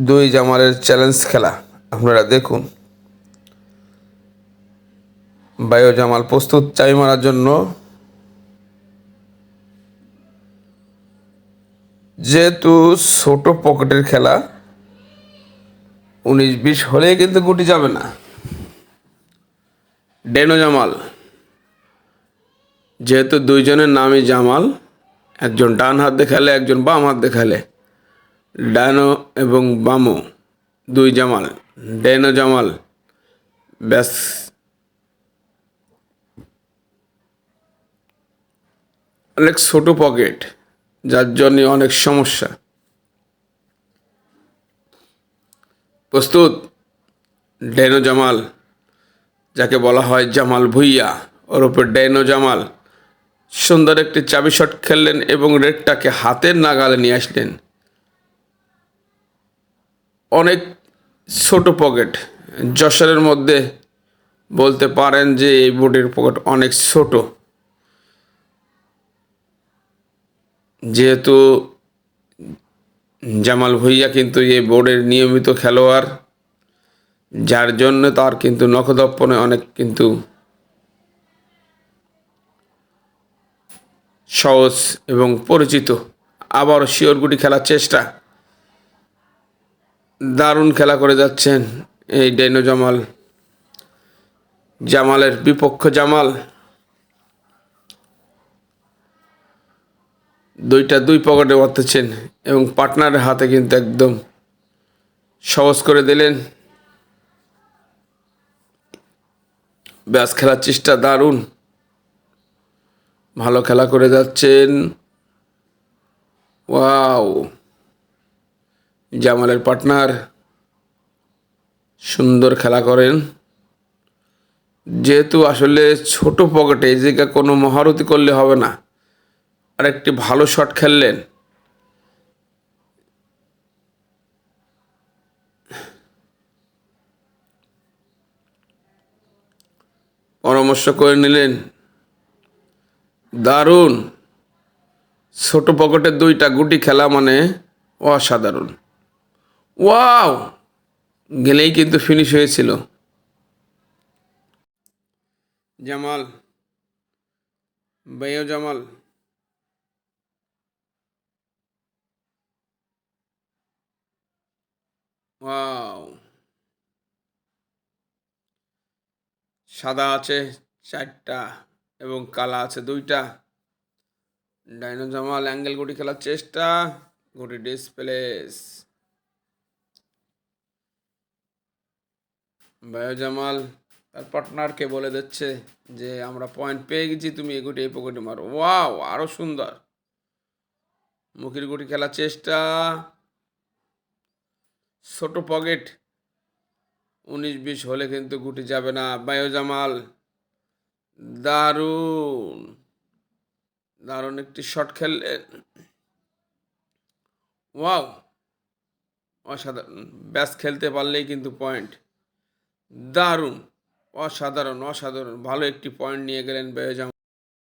দুই জামালের চ্যালেঞ্জ খেলা। আপনারা দেখুন। বায়ো জামাল প্রস্তুত চাবি মারার জন্য। যেহেতু ছোট পকেটের খেলা, উনিশ বিশ হলে কিন্তু গুটি যাবে না। ডেনো জামাল। যেহেতু দুইজনের নামই জামাল, একজন ডান হাত দেখালে, একজন বাম হাত দেখালে। ডানো এবং বামো। দুই জামাল, ডেনো জামাল। ব্যাস। অনেক ছোট পকেট, যার জন্য অনেক সমস্যা। প্রস্তুত? ডেনো জামাল, যাকে বলা হয় জামাল ভুইয়া, ওর উপর ডেনো জামাল। সুন্দর একটি চাবি শট খেললেন এবং রেডটাকে হাতের নাগালে নিয়ে আসলেন। অনেক ছোট পকেট যশোরের মধ্যে বলতে পারেন যে এই বোর্ডের পকেট অনেক ছোট। যেহেতু জামাল ভুইয়া কিন্তু এই বোর্ডের নিয়মিত খেলোয়াড়, যার জন্য তার কিন্তু নখদর্পণে অনেক কিন্তু সহজ এবং পরিচিত। আবার শিওরগুটি খেলার চেষ্টা। দারুণ খেলা করে যাচ্ছেন এই ডেনো জামাল। জামালের বিপক্ষ জামাল। দুইটা দুই পকেটে মারতেছেন এবং পার্টনারের হাতে কিন্তু একদম সহজ করে দিলেন। ব্যাস, খেলার চেষ্টা দারুণ। ভালো খেলা করে যাচ্ছেন। ওয়াও। জামালের পার্টনার সুন্দর খেলা করেন। যেহেতু আসলে ছোট পকেটে জায়গা কোনো মহারতি করলে হবে না, আর একটি ভালো শট খেললেন। পরামর্শ করে নিলেন, দারুণ। ছোট পকেটের দুইটা গুটি খেলা মানে অসাধারণ। ওয়াও! গেলেই কিন্তু ফিনিশ হয়েছিল। জামাল বেয় জামাল। ওয়াও! সাদা আছে চারটা এবং কালা আছে দুইটা। ডাইনো জামাল অ্যাঙ্গেল গুটি খেলার চেষ্টা, গুটি ডিসপ্লেস বায়ো জামাল, তার পার্টনারকে বলে দিচ্ছে যে, আমরা পয়েন্ট পেয়ে গেছি, তুমি এগুটি এই পকেটে মারো। ওয়াও আরও সুন্দর। মুখির গুটি খেলার চেষ্টা। ছোট পকেট, উনিশ, বিশ হলে কিন্তু গুটি যাবে না। বায়ো জামাল, দারুণ। দারুণ একটি শট খেললেন। ওয়াও, অসাধারণ। ব্যাস, খেলতে পারলেই কিন্তু পয়েন্ট দারুণ অসাধারণ অসাধারণ। ভালো একটি পয়েন্ট নিয়ে গেলেন বেয়জাম